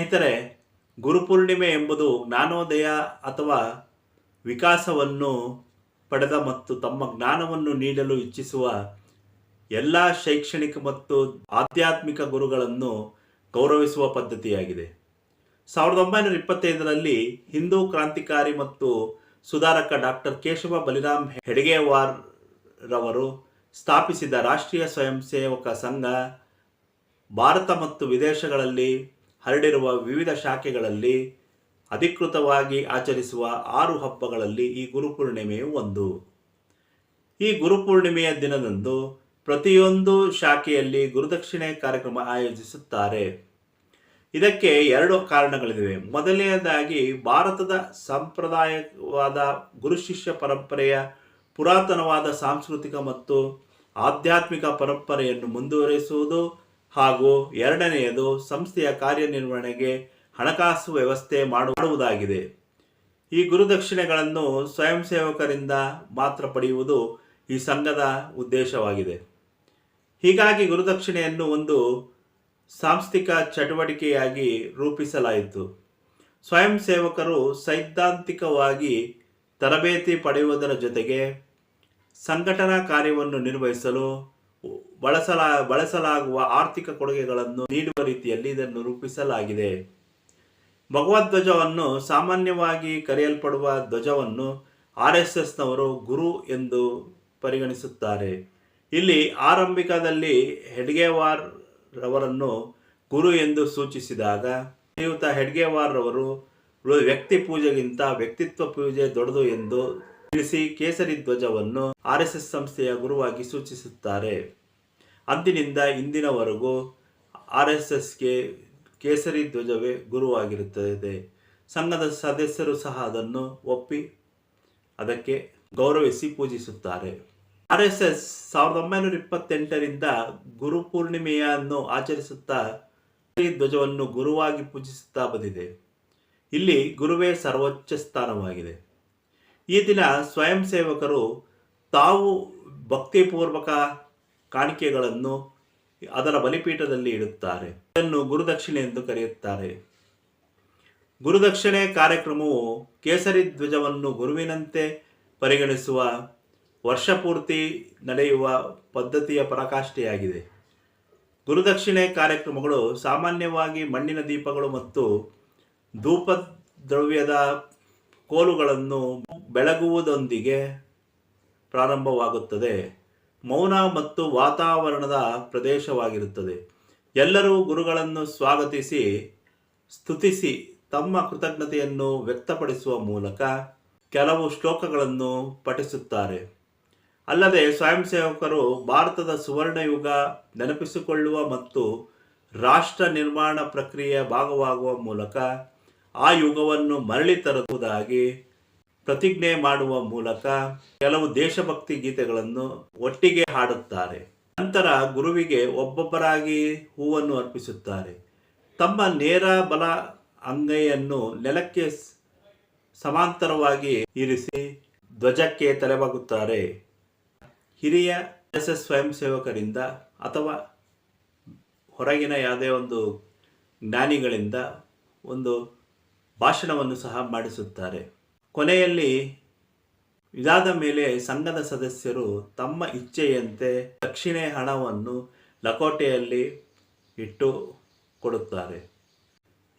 ಸ್ನೇಹಿತರೆ, ಗುರುಪೂರ್ಣಿಮೆ ಎಂಬುದು ಜ್ಞಾನೋದಯ ಅಥವಾ ವಿಕಾಸವನ್ನು ಪಡೆದ ಮತ್ತು ತಮ್ಮ ಜ್ಞಾನವನ್ನು ನೀಡಲು ಇಚ್ಛಿಸುವ ಎಲ್ಲ ಶೈಕ್ಷಣಿಕ ಮತ್ತು ಆಧ್ಯಾತ್ಮಿಕ ಗುರುಗಳನ್ನು ಗೌರವಿಸುವ ಪದ್ಧತಿಯಾಗಿದೆ. ಸಾವಿರದ ಒಂಬೈನೂರ ಇಪ್ಪತ್ತೈದರಲ್ಲಿ ಹಿಂದೂ ಕ್ರಾಂತಿಕಾರಿ ಮತ್ತು ಸುಧಾರಕ ಡಾಕ್ಟರ್ ಕೇಶವ ಬಲಿರಾಮ್ ಹೆಡ್ಗೇವಾರ್ ರವರು ಸ್ಥಾಪಿಸಿದ ರಾಷ್ಟ್ರೀಯ ಸ್ವಯಂ ಸೇವಕ ಸಂಘ ಭಾರತ ಮತ್ತು ವಿದೇಶಗಳಲ್ಲಿ ಹರಡಿರುವ ವಿವಿಧ ಶಾಖೆಗಳಲ್ಲಿ ಅಧಿಕೃತವಾಗಿ ಆಚರಿಸುವ ಆರು ಹಬ್ಬಗಳಲ್ಲಿ ಈ ಗುರುಪೂರ್ಣಿಮೆಯು ಒಂದು. ಈ ಗುರುಪೂರ್ಣಿಮೆಯ ದಿನದಂದು ಪ್ರತಿಯೊಂದು ಶಾಖೆಯಲ್ಲಿ ಗುರುದಕ್ಷಿಣೆ ಕಾರ್ಯಕ್ರಮ ಆಯೋಜಿಸುತ್ತಾರೆ. ಇದಕ್ಕೆ ಎರಡು ಕಾರಣಗಳಿವೆ. ಮೊದಲನೆಯದಾಗಿ ಭಾರತದ ಸಂಪ್ರದಾಯವಾದ ಗುರು ಶಿಷ್ಯ ಪರಂಪರೆಯ ಪುರಾತನವಾದ ಸಾಂಸ್ಕೃತಿಕ ಮತ್ತು ಆಧ್ಯಾತ್ಮಿಕ ಪರಂಪರೆಯನ್ನು ಮುಂದುವರಿಸುವುದು ಹಾಗೂ ಎರಡನೆಯದು ಸಂಸ್ಥೆಯ ಕಾರ್ಯನಿರ್ವಹಣೆಗೆ ಹಣಕಾಸು ವ್ಯವಸ್ಥೆ ಮಾಡುವುದಾಗಿದೆ. ಈ ಗುರುದಕ್ಷಿಣೆಗಳನ್ನು ಸ್ವಯಂ ಸೇವಕರಿಂದ ಮಾತ್ರ ಪಡೆಯುವುದು ಈ ಸಂಘದ ಉದ್ದೇಶವಾಗಿದೆ. ಹೀಗಾಗಿ ಗುರುದಕ್ಷಿಣೆಯನ್ನು ಒಂದು ಸಾಂಸ್ಥಿಕ ಚಟುವಟಿಕೆಯಾಗಿ ರೂಪಿಸಲಾಯಿತು. ಸ್ವಯಂ ಸೇವಕರು ಸೈದ್ಧಾಂತಿಕವಾಗಿ ತರಬೇತಿ ಪಡೆಯುವುದರ ಜೊತೆಗೆ ಸಂಘಟನಾ ಕಾರ್ಯವನ್ನು ನಿರ್ವಹಿಸಲು ಬಳಸಲಾ, ಬಳಸಲಾಗುವ ಆರ್ಥಿಕ ಕೊಡುಗೆಗಳನ್ನು ನೀಡುವ ರೀತಿಯಲ್ಲಿ ಇದನ್ನು ರೂಪಿಸಲಾಗಿದೆ. ಭಗವದ್ವಜವನ್ನು ಸಾಮಾನ್ಯವಾಗಿ ಕರೆಯಲ್ಪಡುವ ಧ್ವಜವನ್ನು ಆರ್ ಎಸ್ ಎಸ್ನವರು ಗುರು ಎಂದು ಪರಿಗಣಿಸುತ್ತಾರೆ. ಇಲ್ಲಿ ಆರಂಭಿಕದಲ್ಲಿ ಹೆಡ್ಗೆವಾರ್ ರವರನ್ನು ಗುರು ಎಂದು ಸೂಚಿಸಿದಾಗ, ಶ್ರೀಯುತ ಹೆಡ್ಗೆವಾರ್ ರವರು ವ್ಯಕ್ತಿ ಪೂಜೆಗಿಂತ ವ್ಯಕ್ತಿತ್ವ ಪೂಜೆ ದೊಡ್ಡದು ಎಂದು ತಿಳಿಸಿ ಕೇಸರಿ ಧ್ವಜವನ್ನು ಆರ್ ಎಸ್ ಎಸ್ ಸಂಸ್ಥೆಯ ಗುರುವಾಗಿ ಸೂಚಿಸುತ್ತಾರೆ. ಅಂದಿನಿಂದ ಇಂದಿನವರೆಗೂ ಆರ್ ಎಸ್ ಎಸ್ಗೆ ಕೇಸರಿ ಧ್ವಜವೇ ಗುರುವಾಗಿರುತ್ತದೆ. ಸಂಘದ ಸದಸ್ಯರು ಸಹ ಅದನ್ನು ಒಪ್ಪಿ ಅದಕ್ಕೆ ಗೌರವಿಸಿ ಪೂಜಿಸುತ್ತಾರೆ. ಆರ್ ಎಸ್ ಎಸ್ ಸಾವಿರದ ಒಂಬೈನೂರ ಇಪ್ಪತ್ತೆಂಟರಿಂದ ಗುರು ಪೂರ್ಣಿಮೆಯನ್ನು ಆಚರಿಸುತ್ತಾ ಧ್ವಜವನ್ನು ಗುರುವಾಗಿ ಪೂಜಿಸುತ್ತಾ ಬಂದಿದೆ. ಇಲ್ಲಿ ಗುರುವೇ ಸರ್ವೋಚ್ಚ ಸ್ಥಾನವಾಗಿದೆ. ಈ ದಿನ ಸ್ವಯಂ ಸೇವಕರು ತಾವು ಭಕ್ತಿಪೂರ್ವಕ ಕಾಣಿಕೆಗಳನ್ನು ಅದರ ಬಲಿಪೀಠದಲ್ಲಿ ಇಡುತ್ತಾರೆ. ಇದನ್ನು ಗುರುದಕ್ಷಿಣೆ ಎಂದು ಕರೆಯುತ್ತಾರೆ. ಗುರುದಕ್ಷಿಣೆ ಕಾರ್ಯಕ್ರಮವು ಕೇಸರಿ ಧ್ವಜವನ್ನು ಗುರುವಿನಂತೆ ಪರಿಗಣಿಸುವ ವರ್ಷಪೂರ್ತಿ ನಡೆಯುವ ಪದ್ಧತಿಯ ಪರಾಕಾಷ್ಠೆಯಾಗಿದೆ. ಗುರುದಕ್ಷಿಣೆ ಕಾರ್ಯಕ್ರಮಗಳು ಸಾಮಾನ್ಯವಾಗಿ ಮಣ್ಣಿನ ದೀಪಗಳು ಮತ್ತು ಧೂಪ ದ್ರವ್ಯದ ಕೋಲುಗಳನ್ನು ಬೆಳಗುವುದೊಂದಿಗೆ ಪ್ರಾರಂಭವಾಗುತ್ತದೆ. ಮೌನ ಮತ್ತು ವಾತಾವರಣದ ಪ್ರದೇಶವಾಗಿರುತ್ತದೆ. ಎಲ್ಲರೂ ಗುರುಗಳನ್ನು ಸ್ವಾಗತಿಸಿ, ಸ್ತುತಿಸಿ ತಮ್ಮ ಕೃತಜ್ಞತೆಯನ್ನು ವ್ಯಕ್ತಪಡಿಸುವ ಮೂಲಕ ಕೆಲವು ಶ್ಲೋಕಗಳನ್ನು ಪಠಿಸುತ್ತಾರೆ. ಅಲ್ಲದೆ ಸ್ವಯಂ ಸೇವಕರು ಭಾರತದ ಸುವರ್ಣಯುಗ ನೆನಪಿಸಿಕೊಳ್ಳುವ ಮತ್ತು ರಾಷ್ಟ್ರ ನಿರ್ಮಾಣ ಪ್ರಕ್ರಿಯೆಯ ಭಾಗವಾಗುವ ಮೂಲಕ ಆ ಯುಗವನ್ನು ಮರಳಿ ತರುವುದಾಗಿ ಪ್ರತಿಜ್ಞೆ ಮಾಡುವ ಮೂಲಕ ಕೆಲವು ದೇಶಭಕ್ತಿ ಗೀತೆಗಳನ್ನು ಒಟ್ಟಿಗೆ ಹಾಡುತ್ತಾರೆ. ನಂತರ ಗುರುವಿಗೆ ಒಬ್ಬೊಬ್ಬರಾಗಿ ಹೂವನ್ನು ಅರ್ಪಿಸುತ್ತಾರೆ. ತಮ್ಮ ನೇರ ಬಲ ಅಂಗೈಯನ್ನು ನೆಲಕ್ಕೆ ಸಮಾಂತರವಾಗಿ ಇರಿಸಿ ಧ್ವಜಕ್ಕೆ ತಲೆಬಾಗುತ್ತಾರೆ. ಹಿರಿಯ ಎಸ್ ಎಸ್ ಸ್ವಯಂ ಸೇವಕರಿಂದ ಅಥವಾ ಹೊರಗಿನ ಯಾವುದೇ ಒಂದು ಜ್ಞಾನಿಗಳಿಂದ ಒಂದು ಭಾಷಣವನ್ನು ಸಹ ಮಾಡಿಸುತ್ತಾರೆ. ಕೊನೆಯಲ್ಲಿ ಇದಾದ ಮೇಲೆ ಸಂಘದ ಸದಸ್ಯರು ತಮ್ಮ ಇಚ್ಛೆಯಂತೆ ದಕ್ಷಿಣೆ ಹಣವನ್ನು ಲಕೋಟೆಯಲ್ಲಿ ಇಟ್ಟು ಕೊಡುತ್ತಾರೆ.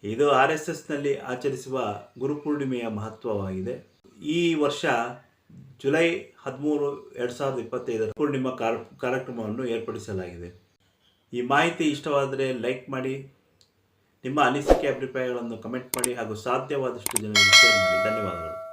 ಇದು ಆರ್ ಎಸ್ ಎಸ್ನಲ್ಲಿ ಆಚರಿಸುವ ಗುರುಪೂರ್ಣಿಮೆಯ ಮಹತ್ವವಾಗಿದೆ. ಈ ವರ್ಷ ಜುಲೈ ಹದಿಮೂರು, ಎರಡು ಸಾವಿರದ ಇಪ್ಪತ್ತೈದರ ಪೂರ್ಣಿಮಾ ಕಾರ ಕಾರ್ಯಕ್ರಮವನ್ನು ಏರ್ಪಡಿಸಲಾಗಿದೆ. ಈ ಮಾಹಿತಿ ಇಷ್ಟವಾದರೆ ಲೈಕ್ ಮಾಡಿ ನಿಮ್ಮ ಅನಿಸಿಕೆ ಅಭಿಪ್ರಾಯಗಳನ್ನು ಕಮೆಂಟ್ ಮಾಡಿ ಹಾಗೂ ಸಾಧ್ಯವಾದಷ್ಟು ಜನರಿಗೆ ಶೇರ್ ಮಾಡಿ. ಧನ್ಯವಾದಗಳು.